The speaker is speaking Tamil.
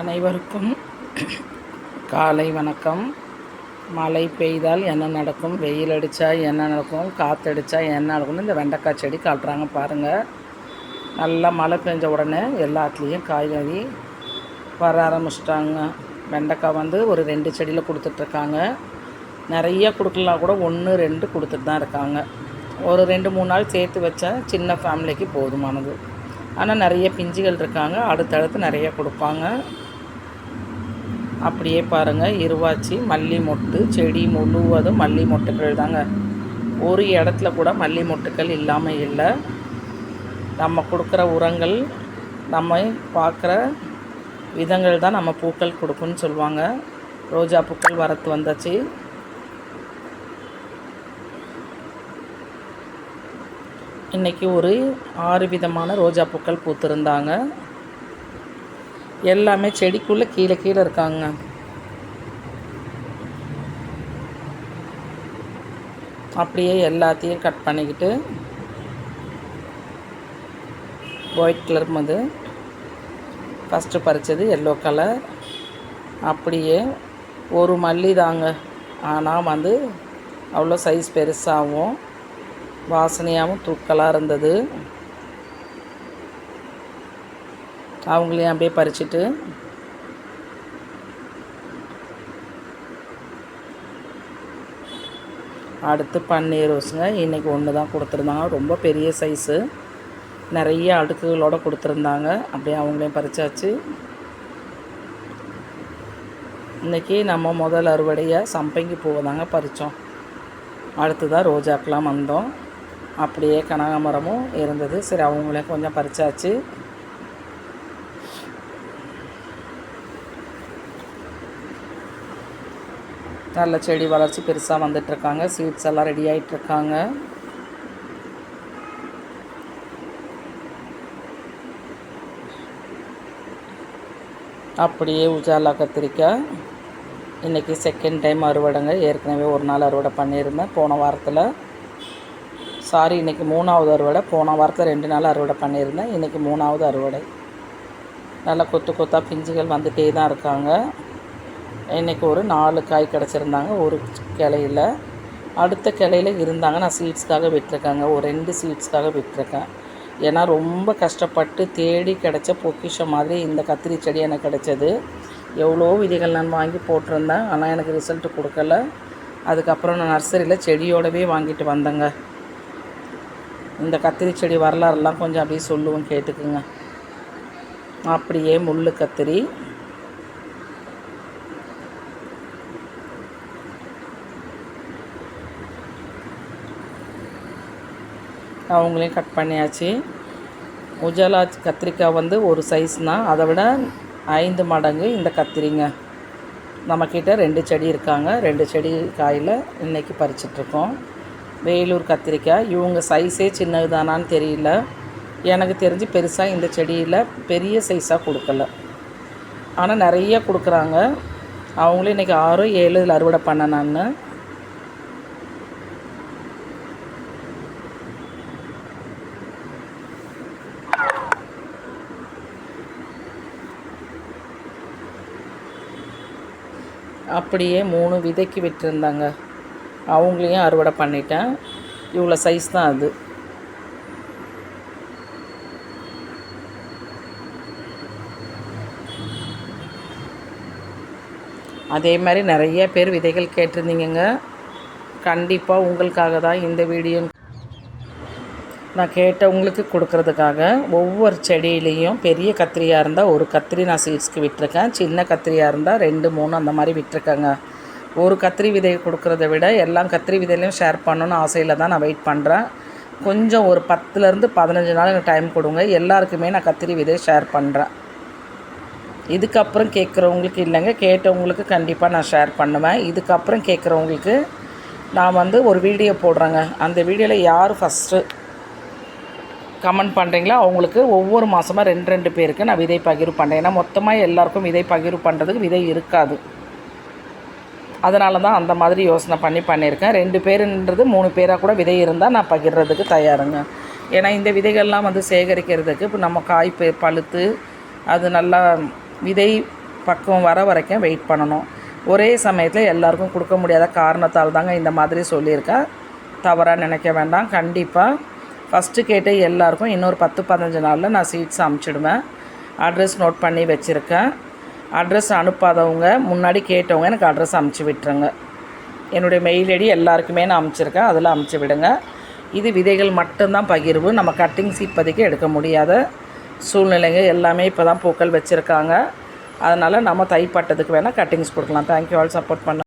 அனைவருக்கும் காலை வணக்கம். மழை பெய்தால் என்ன நடக்கும்? வெயில் அடித்தா என்ன நடக்கும்? காற்றடிச்சா என்ன நடக்கும்னு இந்த வெண்டைக்காய் செடி காட்டுறாங்க பாருங்கள் நல்லா மழை பெஞ்ச உடனே எல்லாத்துலேயும் காய்கறி வர ஆரம்பிச்சிட்டாங்க. வெண்டைக்காய் வந்து ஒரு ரெண்டு செடியில் கொடுத்துட்ருக்காங்க. நிறைய கொடுக்கலாம் கூட ஒன்று ரெண்டு கொடுத்துட்டு தான் இருக்காங்க. ஒரு ரெண்டு மூணு நாள் சேர்த்து வச்சா சின்ன ஃபேமிலிக்கு போதுமானது. ஆனால் நிறைய பிஞ்சுகள் இருக்காங்க. அடுத்தடுத்து நிறைய கொடுப்பாங்க. அப்படியே பாருங்கள் இருவாச்சி மல்லி மொட்டு செடி முழுவதும் மல்லி மொட்டுக்கள் தாங்க. ஒரு இடத்துல கூட மல்லி மொட்டுக்கள் இல்லாமல் இல்லை. நம்ம கொடுக்குற உரங்கள் நம்ம பார்க்குற விதங்கள் தான் நம்ம பூக்கள் கொடுக்குன்னு சொல்லுவாங்க. ரோஜா பூக்கள் வரத்து வந்தாச்சு. இன்றைக்கி ஒரு ஆறு விதமான ரோஜா பூக்கள் பூத்திருந்தாங்க. எல்லாமே செடிக்குள்ளே கீழே கீழே இருக்காங்க. அப்படியே எல்லாத்தையும் கட் பண்ணிக்கிட்டு ஒயிட் கலர் மது. ஃபஸ்ட்டு பறித்தது எல்லோ கலர் அப்படியே ஒரு மல்லி தாங்க. ஆனால் வந்து அவ்வளோ சைஸ் பெருசாகவும் வாசனையாகவும் தூக்கலாக இருந்தது. அவங்களையும் அப்படியே பறிச்சுட்டு. அடுத்து பன்னீர் ரோஸுங்க. இன்றைக்கி ஒன்று தான் கொடுத்துருந்தாங்க. ரொம்ப பெரிய சைஸு நிறைய அடுக்குகளோடு கொடுத்துருந்தாங்க. அப்படியே அவங்களையும் பறிச்சாச்சு. இன்றைக்கி நம்ம முதல் அறுவடையாக சம்பங்கி பூவை தாங்க பறித்தோம் அடுத்து தான் ரோஜாக்கெலாம் வந்தோம். அப்படியே கனகாமரமும் இருந்தது. சரி அவங்களையும் கொஞ்சம் பறிச்சாச்சு. நல்ல செடி வளர்ச்சி பெருசாக வந்துட்டுருக்காங்க. சீட்ஸ் எல்லாம் ரெடி ஆகிட்டுருக்காங்க அப்படியே உஜாலா கத்திரிக்காய். இன்றைக்கி செகண்ட் டைம் அறுவடைங்க. ஏற்கனவே ஒரு நாள் அறுவடை பண்ணியிருந்தேன். போன வாரத்தில். சாரி இன்றைக்கி மூணாவது அறுவடை. போன வாரத்தில் ரெண்டு நாள் அறுவடை பண்ணியிருந்தேன். இன்றைக்கி மூணாவது அறுவடை. நல்லா கொத்து கொத்தாக பிஞ்சுகள் வந்துகிட்டே தான் இருக்காங்க. இன்றைக்கி ஒரு நாலு காய் கிடச்சிருந்தாங்க ஒரு கிளையில். அடுத்த கிளையில் இருந்தாங்க நான் சீட்ஸ்க்காக விட்டுருக்கேங்க. ஒரு ரெண்டு சீட்ஸ்க்காக விட்டுருக்கேன். ஏன்னா ரொம்ப கஷ்டப்பட்டு தேடி கிடச்ச பொக்கிஷம் மாதிரி இந்த கத்திரி செடி எனக்கு கிடச்சது. எவ்வளோ விதைகள் நான் வாங்கி போட்டிருந்தேன் ஆனால் எனக்கு ரிசல்ட்டு கொடுக்கல. அதுக்கப்புறம் நான் நர்சரியில் செடியோடவே வாங்கிட்டு வந்தேங்க. இந்த கத்திரி செடி வரலாறுலாம் கொஞ்சம் அப்படியே சொல்லுவோம் கேட்டுக்குங்க. அப்படியே முள் கத்திரி. அவங்களையும் கட் பண்ணியாச்சு. உஜாலா கத்திரிக்காய் வந்து ஒரு சைஸ்னால் அதை விட ஐந்து மடங்கு இந்த கத்திரிங்க. நம்மக்கிட்ட ரெண்டு செடி இருக்காங்க. ரெண்டு செடி காயில் இன்றைக்கி பறிச்சிட்ருக்கோம். வேலூர் கத்திரிக்காய். இவங்க சைஸே சின்னது தானான்னு தெரியல. எனக்கு தெரிஞ்சு பெருசாக இந்த செடியில் பெரிய சைஸாக கொடுக்கல. ஆனால் நிறைய கொடுக்குறாங்க. அவங்களும் இன்றைக்கி ஆறு ஏழு இதில் அறுவடை பண்ண நான். அப்படியே மூணு விதைக்கு விட்டுருந்தாங்க. அவங்களையும் அறுவடை பண்ணிட்டேன். இவ்வளோ சைஸ் தான் அது. அதே மாதிரி நிறைய பேர் விதைகள் கேட்டிருந்தீங்கங்க. கண்டிப்பாக உங்களுக்காக தான் இந்த வீடியோ நான் கேட்டவங்களுக்கு கொடுக்கறதுக்காக ஒவ்வொரு செடியிலையும் பெரிய கத்திரியாக இருந்தால் ஒரு கத்திரி நான் சீட்ஸ்க்கு விட்டுருக்கேன். சின்ன கத்திரியாக இருந்தால் ரெண்டு மூணு அந்த மாதிரி விட்டுருக்கேங்க. ஒரு கத்திரி விதை கொடுக்குறத விட எல்லாம் கத்திரி விதையிலையும் ஷேர் பண்ணணும்னு ஆசையில் தான் நான் வெயிட் பண்ணுறேன் கொஞ்சம் ஒரு பத்துலேருந்து பதினஞ்சு நாள் எனக்கு டைம் கொடுங்க. எல்லாருக்குமே நான் கத்திரி விதையை ஷேர் பண்ணுறேன் இதுக்கப்புறம் கேட்குறவங்களுக்கு இல்லைங்க. கேட்டவங்களுக்கு கண்டிப்பாக நான் ஷேர் பண்ணுவேன். இதுக்கப்புறம் கேட்குறவங்களுக்கு நான் வந்து ஒரு வீடியோ போடுறேங்க. அந்த வீடியோவில் யார் ஃபஸ்ட்டு கமெண்ட் பண்ணுறீங்களோ அவங்களுக்கு ஒவ்வொரு மாதமாக ரெண்டு ரெண்டு பேருக்கு நான் விதை பகிர்வு பண்ணுறேன் ஏன்னா மொத்தமாக எல்லாருக்கும் விதை பகிர்வு பண்ணுறதுக்கு விதை இருக்காது. அதனால தான் அந்த மாதிரி யோசனை பண்ணி பண்ணியிருக்கேன். ரெண்டு பேருன்றது மூணு பேராக கூட விதை இருந்தால் நான் பகிர்றதுக்கு தயாருங்க. ஏன்னா இந்த விதைகள்லாம் வந்து சேகரிக்கிறதுக்கு இப்போ நம்ம காய் பழுத்து அது நல்லா விதை பக்குவம் வர வரைக்கும் வெயிட் பண்ணணும். ஒரே சமயத்தில் எல்லாருக்கும் கொடுக்க முடியாத காரணத்தால் தாங்க இந்த மாதிரி சொல்லியிருக்கேன் தவறாக நினைக்க வேண்டாம். கண்டிப்பாக ஃபஸ்ட்டு கேட்ட எல்லாருக்கும் இன்னொரு பத்து பதினஞ்சு நாளில் நான் சீட்ஸ் அமுச்சிடுவேன். அட்ரஸ் நோட் பண்ணி வச்சுருக்கேன். அட்ரஸ் அனுப்பாதவங்க முன்னாடி கேட்டவங்க எனக்கு அட்ரஸ் அமுச்சு விட்டுருங்க. என்னுடைய மெயில் ஐடி எல்லாருக்குமே நான் அமுச்சிருக்கேன். அதில் அமுச்சு விடுங்க. இது விதைகள் மட்டும்தான் பகிர்வு. நம்ம கட்டிங்ஸ் இப்போதைக்கு எடுக்க முடியாத சூழ்நிலைங்க. எல்லாமே இப்போ தான் பூக்கள் வச்சுருக்காங்க. அதனால் நம்ம தைப்பட்டதுக்கு வேணால் கட்டிங்ஸ் கொடுக்கலாம். தேங்க்யூ ஆல் சப்போர்ட் பண்ண